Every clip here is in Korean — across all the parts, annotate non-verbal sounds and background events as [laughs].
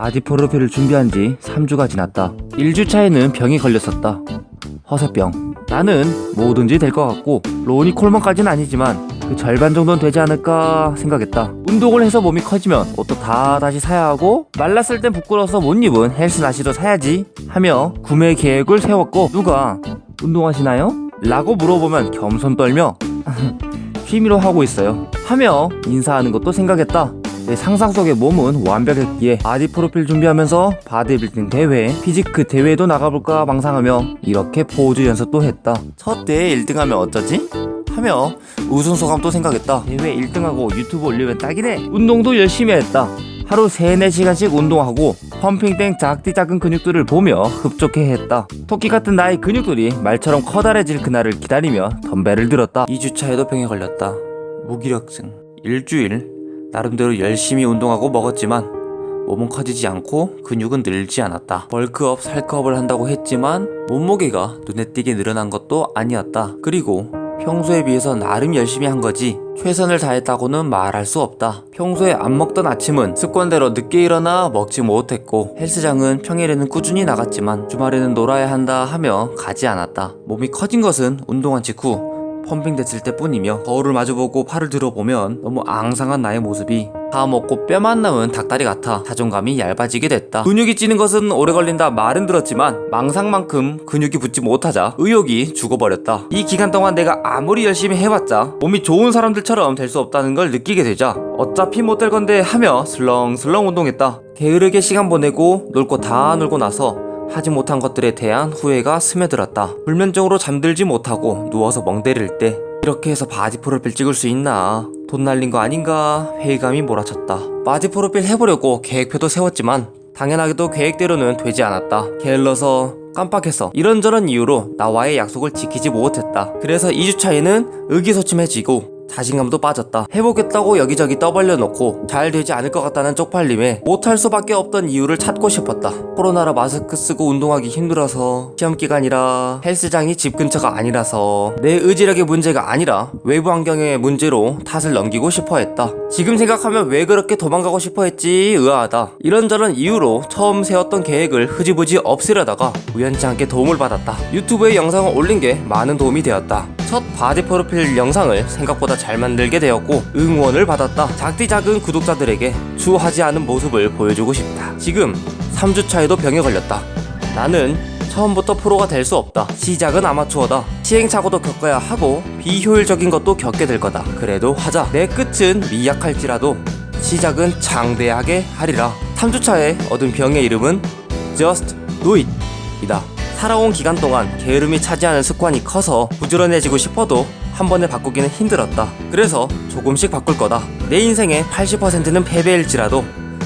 아디포르피를 준비한 지 3주가 지났다. 1주 차에는 병이 걸렸었다. 허세병. 나는 뭐든지 될 것 같고 로니 콜먼까지는 아니지만 그 절반 정도는 되지 않을까 생각했다. 운동을 해서 몸이 커지면 옷도 다 다시 사야 하고 말랐을 땐 부끄러워서 못 입은 헬스 나시도 사야지 하며 구매 계획을 세웠고 누가 운동하시나요? 라고 물어보면 겸손 떨며 [laughs] 취미로 하고 있어요. 하며 인사하는 것도 생각했다. 내 상상 속의 몸은 완벽했기에 아디 프로필 준비하면서 바디빌딩 대회, 피지크 대회도 나가볼까 망상하며 이렇게 포즈 연습도 했다. 첫 대회 1등하면 어쩌지? 하며 우승 소감도 생각했다. 대회 1등하고 유튜브 올리면 딱이네. 운동도 열심히 했다. 하루 3, 4시간씩 운동하고 펌핑땡 작디 작은 근육들을 보며 흡족해 했다. 토끼 같은 나의 근육들이 말처럼 커다래질 그날을 기다리며 덤벨을 들었다. 2주차에도 병에 걸렸다. 무기력증. 일주일 나름대로 열심히 운동하고 먹었지만 몸은 커지지 않고 근육은 늘지 않았다. 벌크업, 살크업을 한다고 했지만 몸무게가 눈에 띄게 늘어난 것도 아니었다. 그리고 평소에 비해서 나름 열심히 한 거지 최선을 다했다고는 말할 수 없다. 평소에 안 먹던 아침은 습관대로 늦게 일어나 먹지 못했고 헬스장은 평일에는 꾸준히 나갔지만 주말에는 놀아야 한다 하며 가지 않았다. 몸이 커진 것은 운동한 직후 펌핑 됐을 때뿐이며 거울을 마주보고 팔을 들어보면 너무 앙상한 나의 모습이 다 먹고 뼈만 남은 닭다리 같아 자존감이 얇아지게 됐다. 근육이 찌는 것은 오래 걸린다 말은 들었지만 망상만큼 근육이 붙지 못하자 의욕이 죽어버렸다. 이 기간 동안 내가 아무리 열심히 해봤자 몸이 좋은 사람들처럼 될 수 없다는 걸 느끼게 되자 어차피 못 될 건데 하며 슬렁슬렁 운동했다. 게으르게 시간 보내고 놀 거 다 놀고 나서 하지 못한 것들에 대한 후회가 스며들었다. 불면증으로 잠들지 못하고 누워서 멍 때릴 때 이렇게 해서 바디 프로필 찍을 수 있나? 돈 날린 거 아닌가? 회의감이 몰아쳤다. 바디 프로필 해보려고 계획표도 세웠지만 당연하게도 계획대로는 되지 않았다. 게을러서 깜빡해서 이런저런 이유로 나와의 약속을 지키지 못했다. 그래서 2주차에는 의기소침해지고 자신감도 빠졌다. 해보겠다고 여기저기 떠벌려 놓고 잘 되지 않을 것 같다는 쪽팔림에 못할 수밖에 없던 이유를 찾고 싶었다. 코로나라 마스크 쓰고 운동하기 힘들어서 시험 기간이라 헬스장이 집 근처가 아니라서 내 의지력의 문제가 아니라 외부 환경의 문제로 탓을 넘기고 싶어 했다. 지금 생각하면 왜 그렇게 도망가고 싶어 했지 의아하다. 이런저런 이유로 처음 세웠던 계획을 흐지부지 없애려다가 우연치 않게 도움을 받았다. 유튜브에 영상을 올린 게 많은 도움이 되었다. 첫 바디 프로필 영상을 생각보다 잘 만들게 되었고 응원을 받았다. 작디 작은 구독자들에게 추하지 않은 모습을 보여주고 싶다. 지금 3주 차에도 병에 걸렸다. 나는 처음부터 프로가 될 수 없다. 시작은 아마추어다. 시행착오도 겪어야 하고 비효율적인 것도 겪게 될 거다. 그래도 하자. 내 끝은 미약할지라도 시작은 장대하게 하리라. 3주차에 얻은 병의 이름은 Just Do It 이다. 살아온 기간 동안 게으름이 차지하는 습관이 커서 부지런해지고 싶어도 한 번에 바꾸기는 힘들었다. 그래서 조금씩 바꿀 거다. 내 인생의 80%는 패배일지라도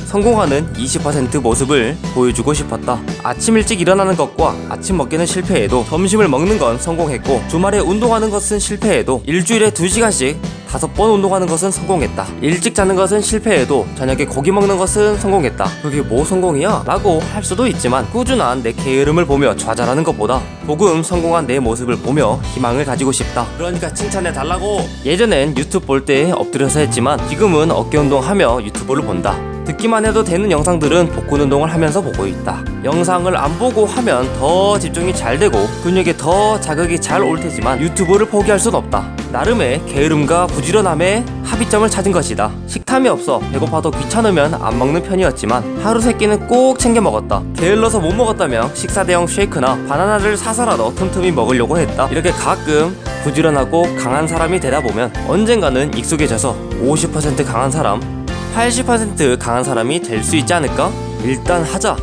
성공하는 20% 모습을 보여주고 싶었다. 아침 일찍 일어나는 것과 아침 먹기는 실패해도 점심을 먹는 건 성공했고 주말에 운동하는 것은 실패해도 일주일에 2시간씩 다섯 번 운동하는 것은 성공했다. 일찍 자는 것은 실패해도 저녁에 고기 먹는 것은 성공했다. 그게 뭐 성공이야? 라고 할 수도 있지만 꾸준한 내 게으름을 보며 좌절하는 것보다 조금 성공한 내 모습을 보며 희망을 가지고 싶다. 그러니까 칭찬해 달라고. 예전엔 유튜브 볼 때 엎드려서 했지만 지금은 어깨 운동하며 유튜브를 본다. 듣기만 해도 되는 영상들은 복근 운동을 하면서 보고 있다. 영상을 안 보고 하면 더 집중이 잘 되고 근육에 더 자극이 잘 올 테지만 유튜브를 포기할 순 없다. 나름의 게으름과 부지런함의 합의점을 찾은 것이다. 식탐이 없어 배고파도 귀찮으면 안 먹는 편이었지만 하루 세 끼는 꼭 챙겨 먹었다. 게을러서 못 먹었다면 식사 대용 쉐이크나 바나나를 사서라도 틈틈이 먹으려고 했다. 이렇게 가끔 부지런하고 강한 사람이 되다 보면 언젠가는 익숙해져서 50% 강한 사람, 80% 강한 사람이 될 수 있지 않을까? 일단 하자.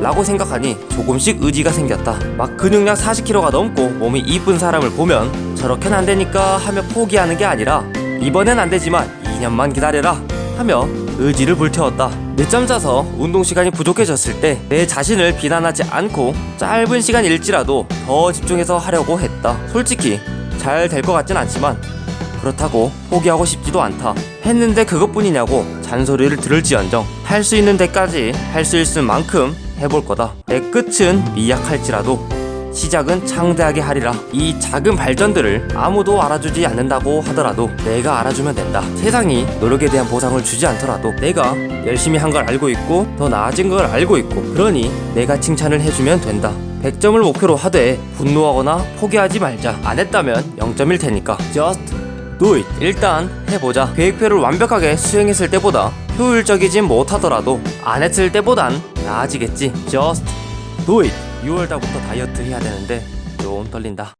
라고 생각하니 조금씩 의지가 생겼다. 막 근육량 40kg가 넘고 몸이 이쁜 사람을 보면 저렇게는 안 되니까 하며 포기하는 게 아니라 이번엔 안 되지만 2년만 기다려라 하며 의지를 불태웠다. 늦잠 자서 운동 시간이 부족해졌을 때 내 자신을 비난하지 않고 짧은 시간일지라도 더 집중해서 하려고 했다. 솔직히 잘 될 것 같진 않지만 그렇다고 포기하고 싶지도 않다. 했는데 그것뿐이냐고 잔소리를 들을지언정 할 수 있는 데까지 할 수 있을 만큼 해볼 거다. 내 끝은 미약할지라도 시작은 창대하게 하리라. 이 작은 발전들을 아무도 알아주지 않는다고 하더라도 내가 알아주면 된다. 세상이 노력에 대한 보상을 주지 않더라도 내가 열심히 한 걸 알고 있고 더 나아진 걸 알고 있고 그러니 내가 칭찬을 해주면 된다. 100점을 목표로 하되 분노하거나 포기하지 말자. 안 했다면 0점일 테니까. Just do it. 일단 해보자. 계획표를 완벽하게 수행했을 때보다 효율적이진 못하더라도 안 했을 때보단 나아지겠지. Just do it. 6월달부터 다이어트 해야 되는데 좀 떨린다.